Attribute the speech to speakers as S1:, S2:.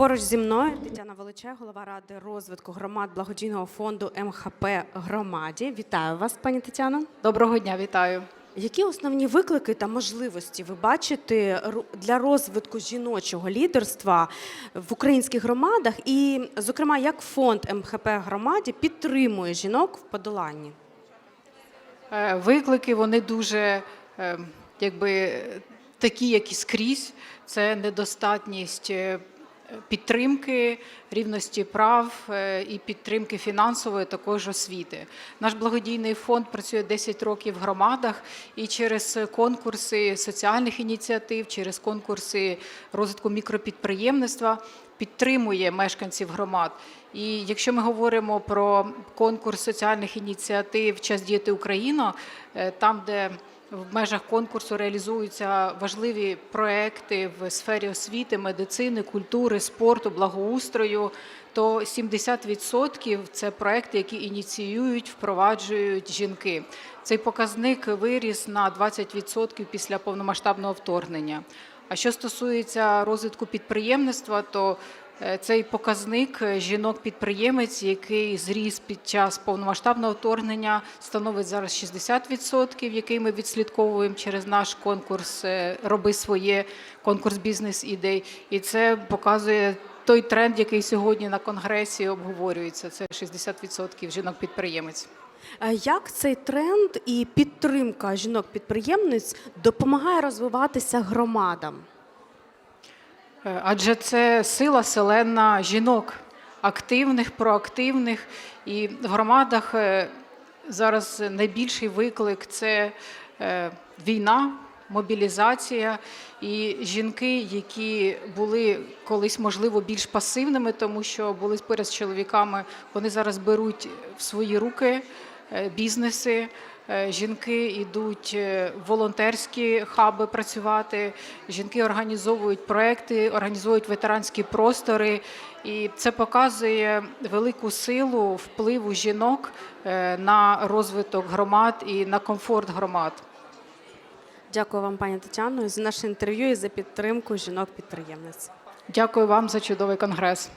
S1: Поруч зі мною Тетяна Величе, голова ради розвитку громад благодійного фонду МХП Громаді. Вітаю вас, пані Тетяно.
S2: Доброго дня, вітаю.
S1: Які основні виклики та можливості ви бачите для розвитку жіночого лідерства в українських громадах? І, зокрема, як фонд МХП Громаді підтримує жінок в подоланні?
S2: Е, Виклики вони дуже е, якби такі, як і скрізь. Це недостатність е, підтримки, рівності прав е, і підтримки фінансової також освіти. Наш благодійний фонд працює 10 років в громадах і через конкурси соціальних ініціатив, через конкурси розвитку мікропідприємництва підтримує мешканців громад. І якщо ми говоримо про конкурс соціальних ініціатив Час діяти Україна, е, там, де в межах конкурсу реалізуються важливі проекти в сфері освіти, медицини, культури, спорту, благоустрою, то 70% це проекти, які ініціюють, впроваджують жінки. Цей показник виріс на 20% після повномасштабного вторгнення. А що стосується розвитку підприємництва, то цей показник е, жінок-підприємець, який зріс під час повномасштабного вторгнення, становить зараз 60%, який ми відслідковуємо через наш конкурс е, Роби своє конкурс бізнес-ідей. І це показує той тренд, який сьогодні на конгресі обговорюється. Це 60% жінок-підприємець.
S1: Е, Як цей тренд і підтримка жінок-підприємниць допомагає розвиватися громадам?
S2: Е, Адже це сила селена жінок, активних, проактивних. І в громадах е, зараз найбільший виклик це е, війна, мобілізація. І жінки, які були колись, можливо, більш пасивними, тому що були поряд з чоловіками, вони зараз беруть в свої руки бізнеси. Е, Жінки йдуть е, в волонтерські хаби працювати. Жінки організовують проекти, організовують ветеранські простори, і це показує велику силу впливу жінок е, на розвиток громад і на комфорт громад.
S1: Дякую вам, пані Тетяно, за наше інтерв'ю і за підтримку жінок-підприємниць.
S2: Дякую вам за чудовий конгрес.